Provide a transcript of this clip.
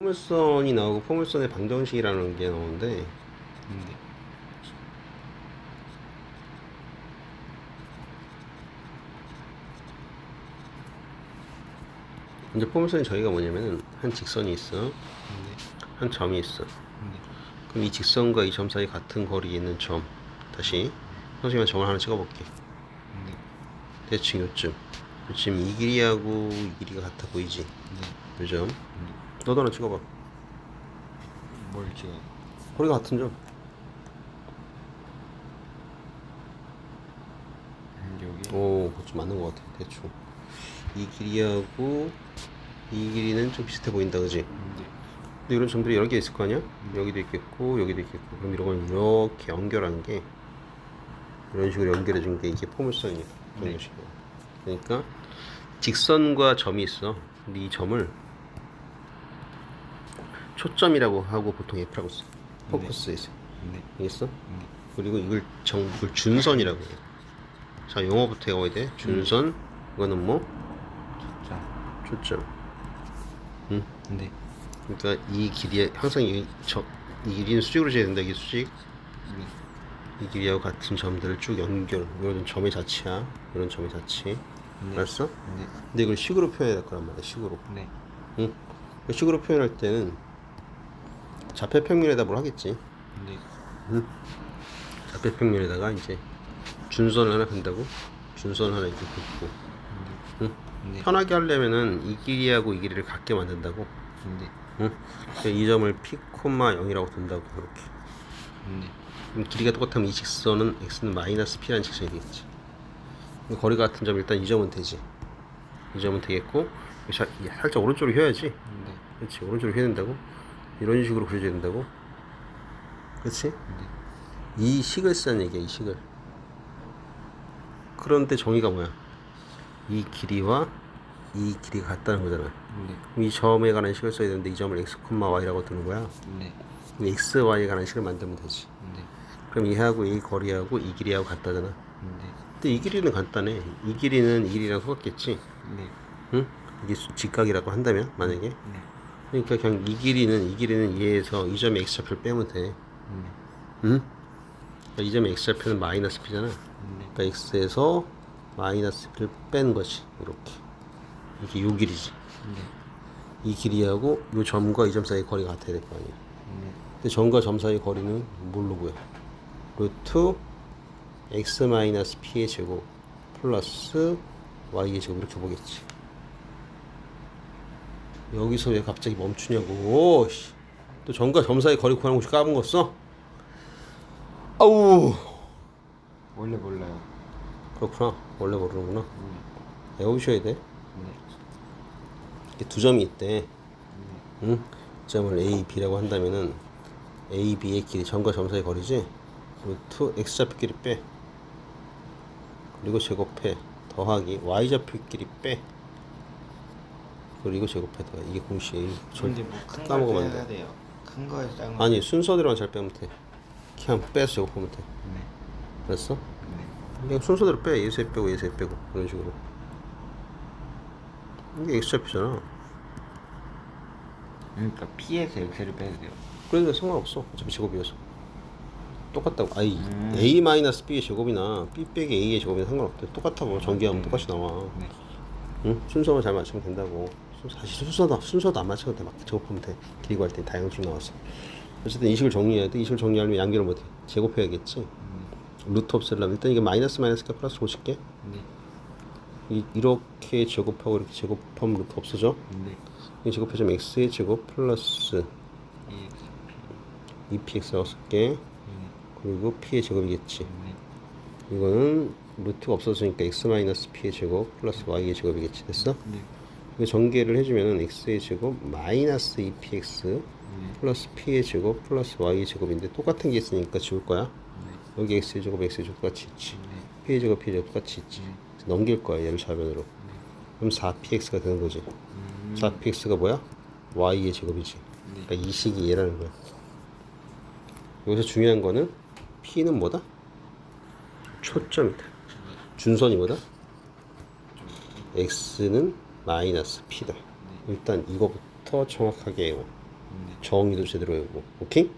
포물선이 나오고 포물선의 방정식이라는 게 나오는데 네. 이제 포물선이 저희가 뭐냐면은 한 직선이 있어 네. 한 점이 있어 네. 그럼 이 직선과 이 점 사이 같은 거리에 있는 점 다시 선생님한 점을 하나 찍어볼게 네. 대충 요쯤 지금 이 길이하고 이 길이가 같아 보이지 네. 요점 너도 하나 찍어봐 뭘 찍어? 거리가 같은 점 음, 여기. 오, 그거 좀 맞는 것 같아, 대충. 이 길이하고 이 길이는 좀 비슷해 보인다, 그지? 네. 근데 이런 점들이 여러 개 있을 거 아니야? 여기도 있겠고, 여기도 있겠고. 그럼 이런 걸 이렇게 연결하는 게, 이런 식으로 연결해 준 게 이게 포물선이야. 이런 네. 식으로. 그러니까, 직선과 점이 있어. 근데 이 점을 초점이라고 하고 보통 F라고 써. 포커스에서. 네. 알겠어? 네. 그리고 이걸 정, 이걸 준선이라고 해. 자, 영어부터 외워야 돼. 준선. 이거는 뭐? 자. 초점. 응? 네. 그러니까 이 길이에 항상 이, 저, 이 길이는 수직으로 재야 된다. 이게 수직. 네. 이 길이하고 같은 점들을 쭉 연결. 이런 점의 자체야. 이런 점의 자체. 네. 알았어? 네. 근데 이걸 식으로 표현해야 될 거란 말이야. 식으로. 네. 응? 식으로 표현할 때는 좌표평면에다 뭘 하겠지. 네. 좌표평면에다가 이제 준선을 하나 그린다고? 준선 하나 이렇게 긋고. 응? 네. 편하게 하려면은 이 길이하고 이 길이를 같게 만든다고. 네. 응? 그래서 이 점을 p, 0이라고 둔다고 이렇게. 네. 그럼 길이가 똑같으면 이 직선은 x는 마이너스 p라는 직선이 되겠지. 근데 거리가 같은 점 일단 이 점은 되지. 이 점은 되겠고 자, 살짝 오른쪽으로 휘어야지. 네. 그렇지. 오른쪽으로 휘어야 된다고. 이런 식으로 그려줘야 된다고. 그렇지? 이 식을 쓰는 얘기야. 이 식을. 그런데 정의가 뭐야? 이 길이와 이 길이가 같다는 거잖아. 네. 그럼 이 점에 관한 식을 써야 되는데 이 점을 x, y라고 두는 거야. 네. 그럼 x, y에 관한 식을 만들면 되지. 네. 그럼 얘하고 이 거리하고 이 길이하고 같다잖아. 네. 근데 이 길이는 간단해. 이 길이는 이 길이랑 똑같겠지. 네. 응? 이게 수- 직각이라고 한다면 만약에. 네. 그러니까 그냥 이 길이는 이 길이는 얘에서 이 점의 x 좌표를 빼면 돼. 네. 응? 그러니까 이 점의 x 좌표는 마이너스 p잖아. 네. 그러니까 x에서 마이너스 p를 뺀 거지. 이렇게. 이게 요 길이지. 네. 이 길이하고 요 점과 이 점 사이 거리가 같아야 될 거 아니야. 네. 근데 점과 점 사이 거리는 뭘로 구해? 루트 x 마이너스 p의 제곱 플러스 y의 제곱 이렇게 보겠지. 여기서 왜 갑자기 멈추냐고. 씨. 또 점과 점 사이 거리 구하는 거 써? 아우. 원래 몰라요. 그렇구나. 원래 모르는구나. 네. 외우셔야 돼. 네. 이렇게 두 점이 있대. 네. 응? 점을 A, B라고 한다면은 A, B의 길이 점과 점 사이 거리지? 루트 X 좌표끼리 빼. 그리고 제곱해. 더하기 Y 좌표끼리 빼. 그리고 제곱해. 더 이게 공식이에요. 근데 뭐큰 까먹으면 빼야 돼. 돼요. 큰 거에 작은 거. 아니 순서대로만 잘 빼면 돼. 그냥 빼서 제곱하면 돼. 네. 됐어? 네. 그냥 순서대로 빼. 예세 빼고 예세 빼고 그런 식으로. 이게 X 좌표잖아. 그러니까 P에서 X를 빼야 돼요. 그래도 상관없어. 어차피 제곱이어서. 똑같다고. 아이, 음. A 마이너스 B의 제곱이나 B 빼기 A의 제곱이나 상관없대. 똑같다고. 전개하면 똑같이 나와. 네. 응? 순서만 잘 맞추면 된다고. 순- 사실 순서도, 순서도 안 맞춰도 돼. 막 제곱하면 돼. 길이 구할 때 다양식 나왔어. 어쨌든 이 식을 정리해야 돼. 이 식을 정리하려면 양변을 못해. 제곱해야겠지. 루트 없애려면 일단 이게 마이너스 마이너스가 플러스 고칠게. 네. 이, 이렇게 제곱하고 이렇게 제곱하면 루트 없어져. 네. 이 제곱해주면 x의 제곱 플러스 EX. 2px라고 쓸게. 네. 그리고 p의 제곱이겠지. 네. 이거는 루트가 없어지니까 x 마이너스 p의 제곱 플러스 y의 제곱이겠지. 됐어? 네. 이거 전개를 해주면은 x의 제곱 마이너스 2px 네. 플러스 p의 제곱 플러스 y의 제곱인데 똑같은 게 있으니까 지울 거야. 네. 여기 x의 제곱, x의 제곱 똑같이 있지. 네. p의 제곱, p의 제곱 똑같이 있지. 네. 넘길 거야. 얘를 좌변으로. 그럼 4px가 되는 거지. 음. 4px가 뭐야? y의 제곱이지. 네. 그러니까 이 식이 얘라는 거야. 여기서 중요한 거는 p는 뭐다? 초점이다. 준선이 뭐다? x는 마이너스 p다. 일단 이거부터 정확하게. 네. 정의도 제대로 외우고 오케이?